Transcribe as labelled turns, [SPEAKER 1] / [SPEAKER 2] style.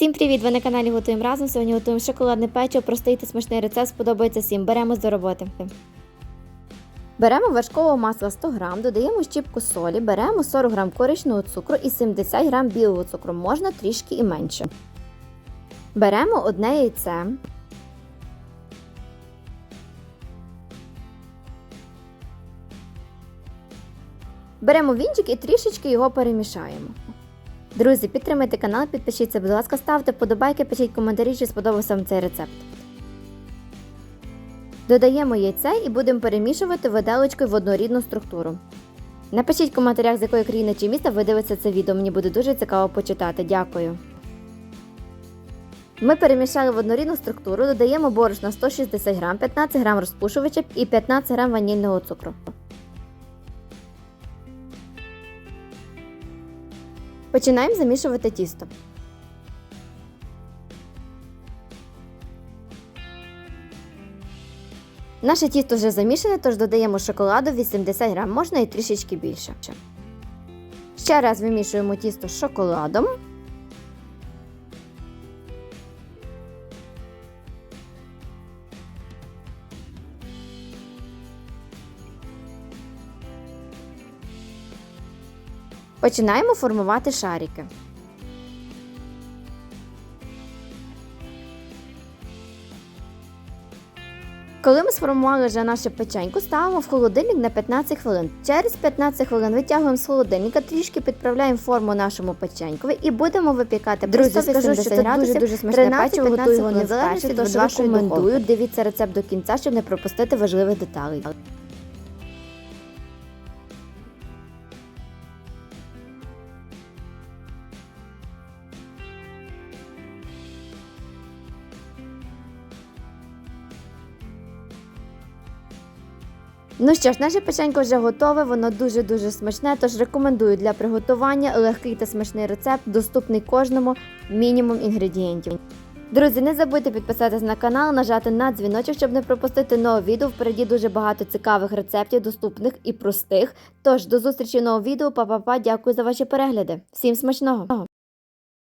[SPEAKER 1] Всім привіт! Ви на каналі Готуємо разом. Сьогодні готуємо шоколадне печиво, простий та смачний рецепт. Сподобається всім. Беремо до роботи. Беремо вершкового масла 100 г, додаємо щіпку солі, беремо 40 г коричневого цукру і 70 г білого цукру, можна трішки і менше. Беремо одне яйце. Беремо вінчик і трішечки його перемішаємо. Друзі, підтримайте канал, підпишіться, будь ласка, ставте вподобайки, пишіть коментарі, чи сподобався вам цей рецепт. Додаємо яйце і будемо перемішувати виделочкою в однорідну структуру. Напишіть в коментарях, з якої країни чи міста ви дивитеся це відео, мені буде дуже цікаво почитати. Дякую. Ми перемішали в однорідну структуру, додаємо борошна 160 г, 15 г розпушувача і 15 г ванільного цукру. Починаємо замішувати тісто. Наше тісто вже замішане, тож додаємо шоколаду 80 грам, можна і трішечки більше. Ще раз вимішуємо тісто з шоколадом. Починаємо формувати шарики. Коли ми сформували вже наше печеньку, ставимо в холодильник на 15 хвилин. Через 15 хвилин витягуємо з холодильника, трішки підправляємо форму нашому печенькові і будемо випікати. Друзі, скажу, що це дуже дуже смачне печиво, готую його незалежно, тож рекомендую. Дивіться рецепт до кінця, щоб не пропустити важливих деталей. Ну що ж, наше печенько вже готове, воно дуже-дуже смачне, тож рекомендую для приготування легкий та смачний рецепт, доступний кожному мінімум інгредієнтів. Друзі, не забудьте підписатись на канал, нажати на дзвіночок, щоб не пропустити нове відео. Впереді дуже багато цікавих рецептів, доступних і простих. Тож до зустрічі в новому відео. Па-па-па, дякую за ваші перегляди. Всім смачного!